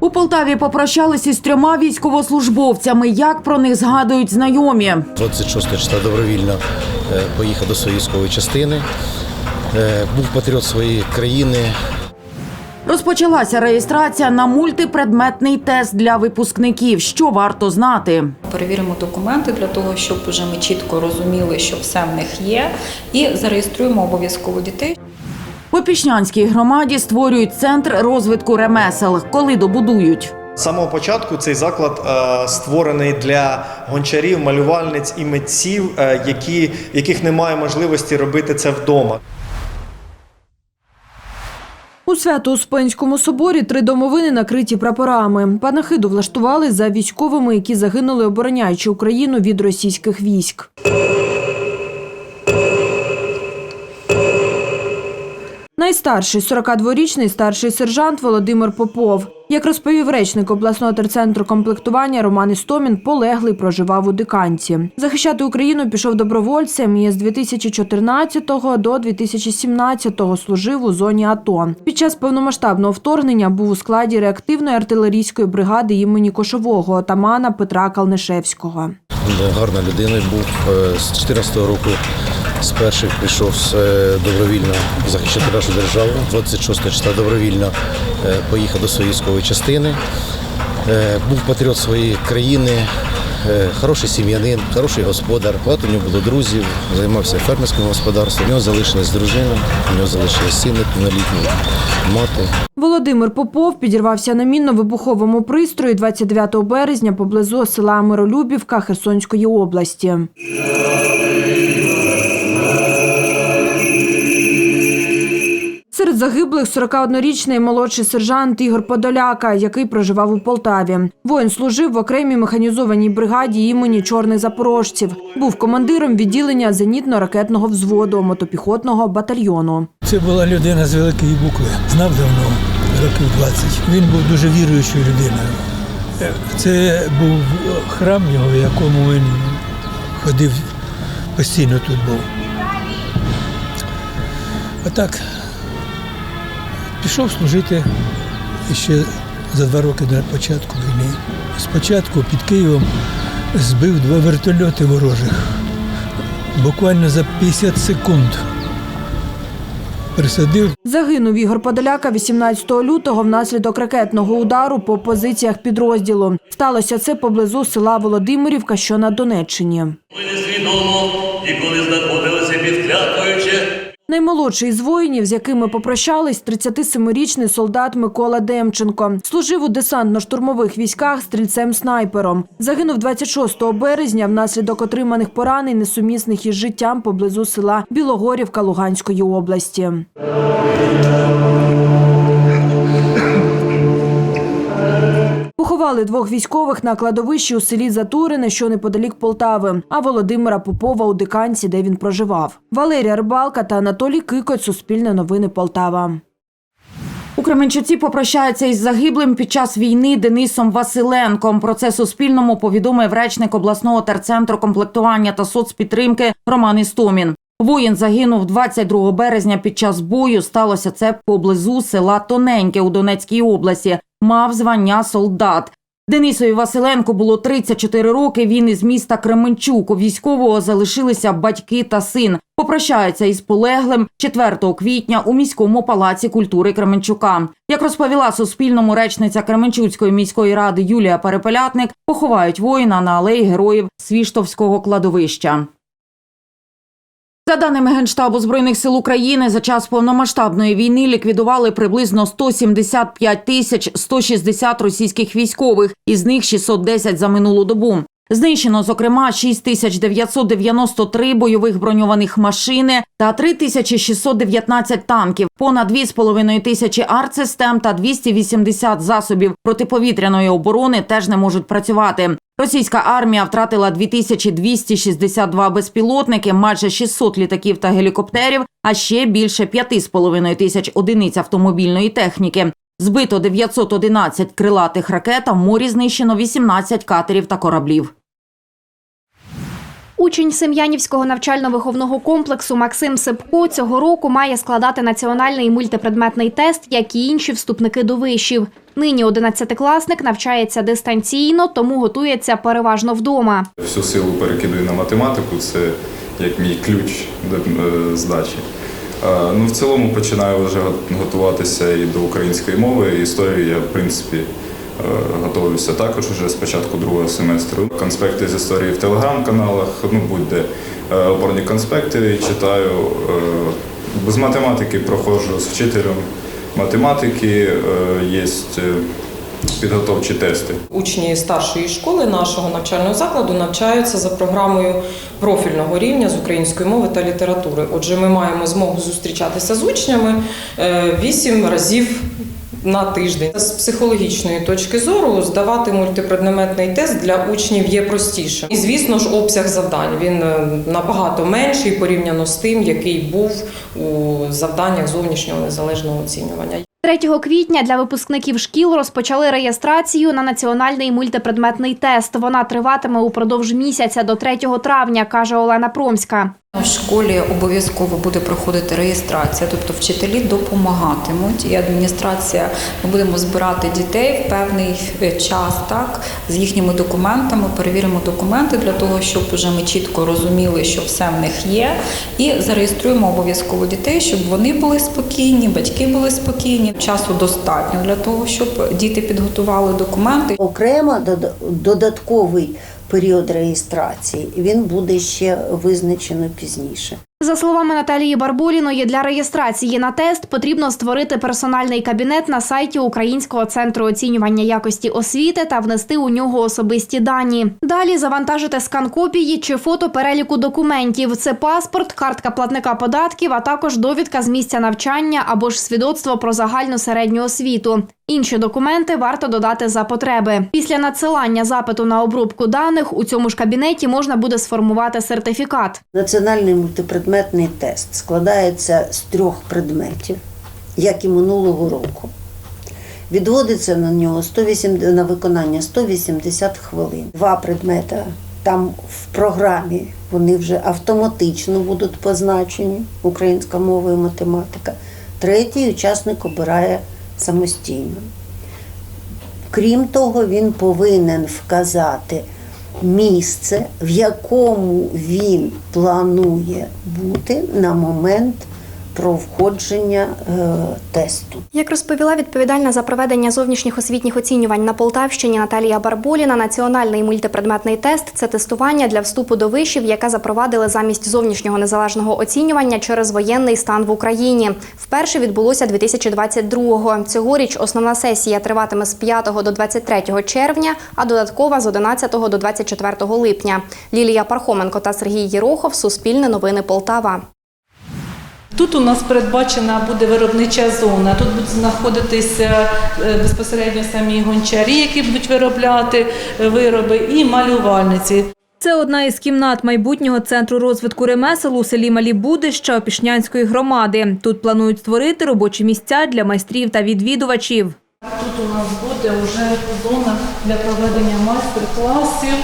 У Полтаві попрощалися з трьома військовослужбовцями. Як про них згадують знайомі? 26 числа добровільно е, поїхав до своєї військової частини. Е, Був патріот своєї країни. Розпочалася реєстрація на мультипредметний тест для випускників. Що варто знати? Перевіримо документи для того, щоб вже ми чітко розуміли, що все в них є, і зареєструємо обов'язково дітей. В Опішнянській громаді створюють центр розвитку ремесел. Коли добудують? З самого початку цей заклад е, створений для гончарів, малювальниць і митців, е, які, яких немає можливості робити це вдома. У Свято-Успенському соборі три домовини накриті прапорами. Панахиду влаштували за військовими, які загинули, обороняючи Україну від російських військ. Найстарший 42-річний старший сержант Володимир Попов. Як розповів речник обласного терцентру комплектування Роман Істомін, полеглий проживав у Диканці. Захищати Україну пішов добровольцем і з 2014 до 2017 служив у зоні АТО. Під час повномасштабного вторгнення був у складі реактивної артилерійської бригади імені Кошового отамана Петра Калнишевського. Гарна людина був е, з 14 року. З перших прийшов е, добровільно захищати нашу державу. 26 числа добровільно е, поїхав до своєї військової частини. Е, Був патріот своєї країни, хороший сім'янин, хороший господар. Багато у нього було друзів, займався фермерським господарством. У нього залишилась дружина, у нього залишилась син неповнолітній, мати. Володимир Попов підірвався на мінно-вибуховому пристрої 29 березня поблизу села Миролюбівка Херсонської області. Серед загиблих 41-річний молодший сержант Ігор Подоляка, який проживав у Полтаві. Воїн служив в окремій механізованій бригаді імені чорних запорожців. Був командиром відділення зенітно-ракетного взводу мотопіхотного батальйону. Це була людина з великої букви. Знав давно, років 20. Він був дуже віруючою людиною. Це був храм його, в якому він ходив постійно тут був. А так пішов служити ще за два роки до початку війни. Спочатку під Києвом збив два вертольоти ворожих. Буквально за 50 секунд присадив Загинув Ігор Подоляка 18 лютого внаслідок ракетного удару по позиціях підрозділу. Сталося це поблизу села Володимирівка, що на Донеччині. Ми несвідомо і коли знаходилися під клятвою чи Наймолодший з воїнів, з якими попрощались, 37-річний солдат Микола Демченко. Служив у десантно-штурмових військах стрільцем-снайпером. Загинув 26 березня внаслідок отриманих поранень, несумісних із життям поблизу села Білогорівка Луганської області. Поховали двох військових на кладовищі у селі Затурине, що неподалік Полтави, а Володимира Попова у Диканці, де він проживав. Валерія Рибалка та Анатолій Кикоць, Суспільне новини Полтава. У Кременчуці попрощаються із загиблим під час війни Денисом Василенком. Про це Суспільному повідомив речник обласного терцентру комплектування та соцпідтримки Роман Істомін. Воїн загинув 22 березня під час бою. Сталося це поблизу села Тоненьке у Донецькій області. Мав звання солдат. Денисові Василенку було 34 роки. Він із міста Кременчук. У військового залишилися батьки та син. Попрощаються із полеглим 4 квітня у міському палаці культури Кременчука. Як розповіла Суспільному речниця Кременчуцької міської ради Юлія Перепелятник, поховають воїна на алеї героїв Свіштовського кладовища. За даними Генштабу Збройних сил України, за час повномасштабної війни ліквідували приблизно 175 тисяч 160 російських військових, із них 610 за минулу добу. Знищено, зокрема, 6993 бойових броньованих машини та 3619 танків, понад 2,5 тисячі артсистем та 280 засобів протиповітряної оборони теж не можуть працювати. Російська армія втратила 2262 безпілотники, майже 600 літаків та гелікоптерів, а ще більше 5,5 тисяч одиниць автомобільної техніки. Збито 911 крилатих ракет, а в морі знищено 18 катерів та кораблів. Учень Сем'янівського навчально-виховного комплексу Максим Сипко цього року має складати національний мультипредметний тест, як і інші вступники до вишів. Нині одинадцятикласник навчається дистанційно, тому готується переважно вдома. Всю силу перекидую на математику, це як мій ключ до е, здачі. Е, Ну, в цілому починаю вже готуватися і до української мови. І історії я, в принципі, е, готуюся також вже з початку другого семестру. Конспекти з історії в телеграм-каналах, ну будь-де е, опорні конспекти читаю. Е, З математики проходжу з вчителем математики, є підготовчі тести. Учні старшої школи нашого навчального закладу навчаються за програмою профільного рівня з української мови та літератури. Отже, ми маємо змогу зустрічатися з учнями вісім разів. На тиждень з психологічної точки зору здавати мультипредметний тест для учнів є простіше. І звісно ж, обсяг завдань він е, набагато менший порівняно з тим, який був у завданнях зовнішнього незалежного оцінювання. 3 квітня для випускників шкіл розпочали реєстрацію на національний мультипредметний тест. Вона триватиме упродовж місяця до 3 травня, каже Олена Промська. В школі обов'язково буде проходити реєстрація, тобто вчителі допомагатимуть, і адміністрація ми будемо збирати дітей в певний е, час, так з їхніми документами. Перевіримо документи для того, щоб вже ми чітко розуміли, що все в них є, і зареєструємо обов'язково дітей, щоб вони були спокійні, батьки були спокійні. Часу достатньо для того, щоб діти підготували документи. Окремо дода- додатковий період реєстрації він буде ще визначено пізніше. За словами Наталії Барбуліної, для реєстрації на тест потрібно створити персональний кабінет на сайті Українського центру оцінювання якості освіти та внести у нього особисті дані. Далі завантажити скан копії чи фото переліку документів. Це паспорт, картка платника податків, а також довідка з місця навчання або ж свідоцтво про загальну середню освіту. Інші документи варто додати за потреби. Після надсилання запиту на обробку даних у цьому ж кабінеті можна буде сформувати сертифікат. Національний мультипредметний тест складається з трьох предметів, як і минулого року. Відводиться на нього 180, на виконання 180 хвилин. Два предмети там в програмі вони вже автоматично будуть позначені українська мова і математика. Третій учасник обирає самостійно. Крім того, він повинен вказати місце, в якому він планує бути на момент про входження е, тесту. Як розповіла відповідальна за проведення зовнішніх освітніх оцінювань на Полтавщині Наталія Барболіна, національний мультипредметний тест це тестування для вступу до вишів, яке запровадили замість зовнішнього незалежного оцінювання через воєнний стан в Україні. Вперше відбулося 2022-го. Цьогоріч основна сесія триватиме з 5 до 23 червня, а додаткова з 11 до 24 липня. Лілія Пархоменко та Сергій Єрохов. Суспільне новини Полтава. Тут у нас передбачена буде виробнича зона. Тут будуть знаходитися е, безпосередньо самі гончарі, які будуть виробляти е, вироби, і малювальниці. Це одна із кімнат майбутнього центру розвитку ремесел у селі Малі Будища Опішнянської громади. Тут планують створити робочі місця для майстрів та відвідувачів. Тут у нас буде вже зона для проведення майстер-класів.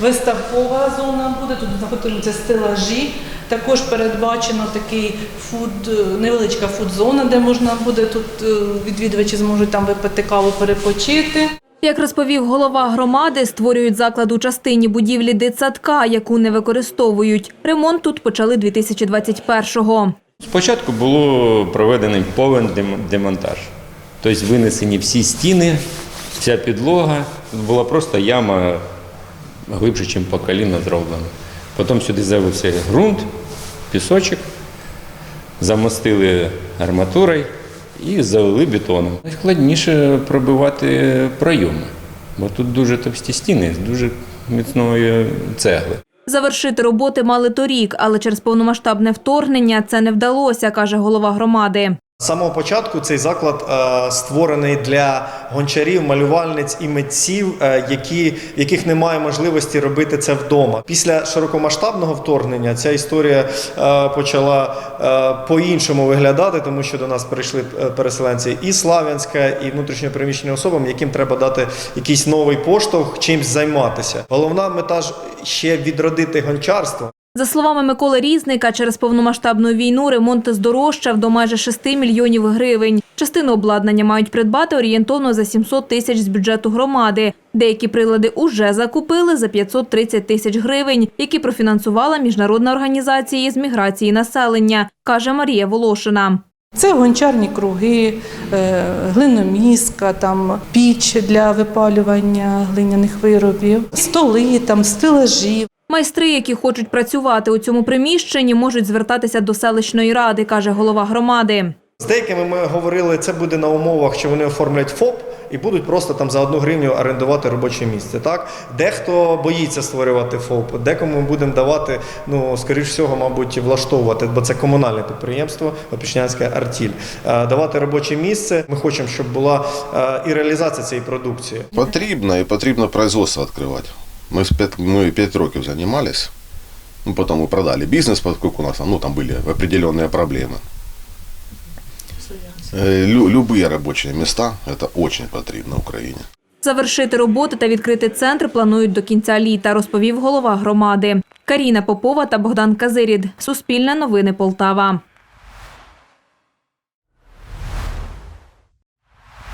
Виставкова зона буде, тут знаходитимуться стелажі. Також передбачено такий фуд, невеличка фуд-зона, де можна буде тут е, відвідувачі зможуть там випити каву, перепочити. Як розповів голова громади, створюють заклад у частині будівлі дитсадка, яку не використовують. Ремонт тут почали 2021-го. Спочатку було проведений повен демонтаж. Тобто винесені всі стіни, вся підлога. Тут була просто яма глибше, ніж по коліна зроблена. Потім сюди залився ґрунт, пісочок, замостили арматурою і залили бетоном. Складніше пробивати пройоми, бо тут дуже товсті стіни з дуже міцної цегли. Завершити роботи мали торік, але через повномасштабне вторгнення це не вдалося, каже голова громади. З самого початку цей заклад е, створений для гончарів, малювальниць і митців, е, які, яких немає можливості робити це вдома. Після широкомасштабного вторгнення ця історія е, почала по-іншому виглядати, тому що до нас прийшли переселенці і Славянська, і внутрішньопереміщені особам, яким треба дати якийсь новий поштовх, чимсь займатися. Головна мета ж ще відродити гончарство. За словами Миколи Різника, через повномасштабну війну ремонт здорожчав до майже 6 мільйонів гривень. Частину обладнання мають придбати орієнтовно за 700 тисяч з бюджету громади. Деякі прилади уже закупили за 530 тисяч гривень, які профінансувала міжнародна організація з міграції населення, каже Марія Волошина. Це гончарні круги, е, глиноміска, там піч для випалювання глиняних виробів, столи, там стелажі. Майстри, які хочуть працювати у цьому приміщенні, можуть звертатися до селищної ради, каже голова громади. З деякими ми говорили, це буде на умовах, що вони оформлять ФОП і будуть просто там за одну гривню орендувати робоче місце. Так дехто боїться створювати ФОП, декому ми будемо давати, ну скоріш всього, мабуть, влаштовувати, бо це комунальне підприємство Опішнянська Артіль. Е, Давати робоче місце. Ми хочемо, щоб була е, і реалізація цієї продукції. Потрібно і потрібно производство відкривати. Ми, з п'ять- ми 5 років займалися, ну, потім ми продали бізнес, поскольку у нас там, ну, там були определенные проблеми. Э, Лю, любые рабочие места – это очень потрібно Україні. Завершити роботи та відкрити центр планують до кінця літа, розповів голова громади. Каріна Попова та Богдан Казирід. Суспільне новини Полтава.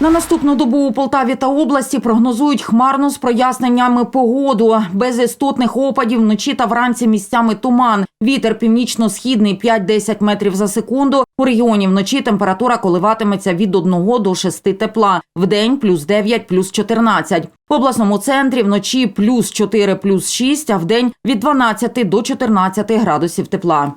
На наступну добу у Полтаві та області прогнозують хмарну з проясненнями погоду. Без істотних опадів вночі та вранці місцями туман. Вітер північно-східний 5-10 метрів за секунду. У регіоні вночі температура коливатиметься від 1 до 6 тепла. Вдень плюс 9, плюс 14. В обласному центрі вночі плюс 4, плюс 6, а вдень від 12 до 14 градусів тепла.